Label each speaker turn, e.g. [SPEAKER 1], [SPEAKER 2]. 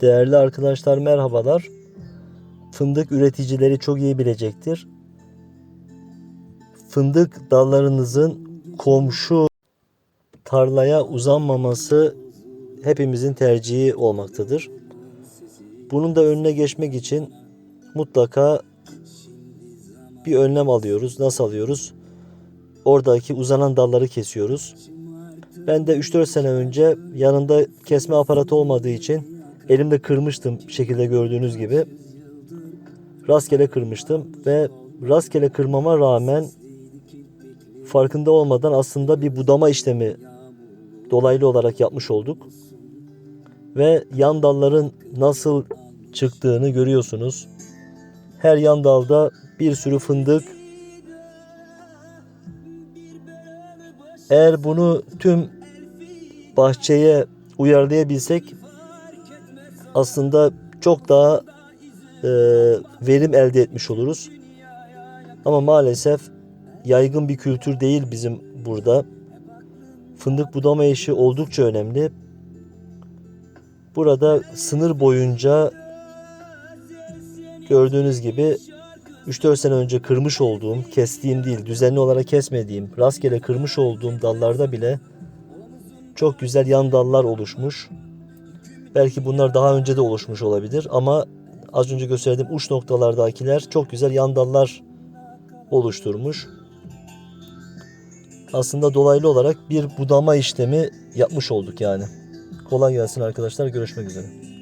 [SPEAKER 1] Değerli arkadaşlar merhabalar. Fındık üreticileri çok iyi bilecektir. Fındık dallarınızın komşu tarlaya uzanmaması hepimizin tercihi olmaktadır. Bunun da önüne geçmek için mutlaka bir önlem alıyoruz. Nasıl alıyoruz? Oradaki uzanan dalları kesiyoruz. Ben de 3-4 sene önce yanında kesme aparatı olmadığı için elimde kırmıştım şekilde gördüğünüz gibi. Rastgele kırmıştım ve rastgele kırmama rağmen farkında olmadan aslında bir budama işlemi dolaylı olarak yapmış olduk. Ve yan dalların nasıl çıktığını görüyorsunuz. Her yan dalda bir sürü fındık. Eğer bunu tüm bahçeye uyarlayabilsek aslında çok daha e, verim elde etmiş oluruz. Ama maalesef yaygın bir kültür değil bizim burada. Fındık budama işi oldukça önemli. Burada sınır boyunca gördüğünüz gibi 3-4 sene önce kırmış olduğum, kestiğim değil, düzenli olarak kesmediğim, rastgele kırmış olduğum dallarda bile çok güzel yan dallar oluşmuş. Belki bunlar daha önce de oluşmuş olabilir ama az önce gösterdiğim uç noktalardakiler çok güzel yan dallar oluşturmuş. Aslında dolaylı olarak bir budama işlemi yapmış olduk yani. Kolay gelsin arkadaşlar. Görüşmek üzere.